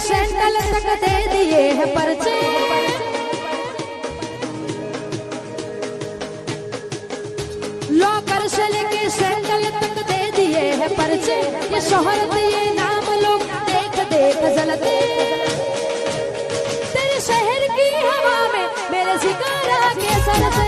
Sandal तक दे दिए है परचे। लॉकर से लेके सेंडल तक दे दिए है परचे। ये शोहरत, ये नाम लोग देख देख जलते। तेरे शहर की हवा में मेरे सिकारा के सरते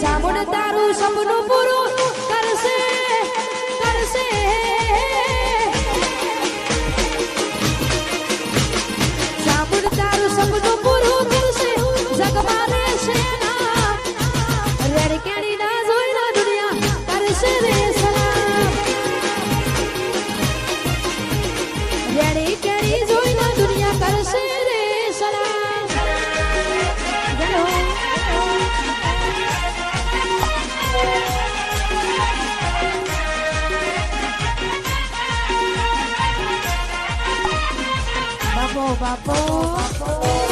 જામુડ તારું સપનું પૂરું Papo. Papo.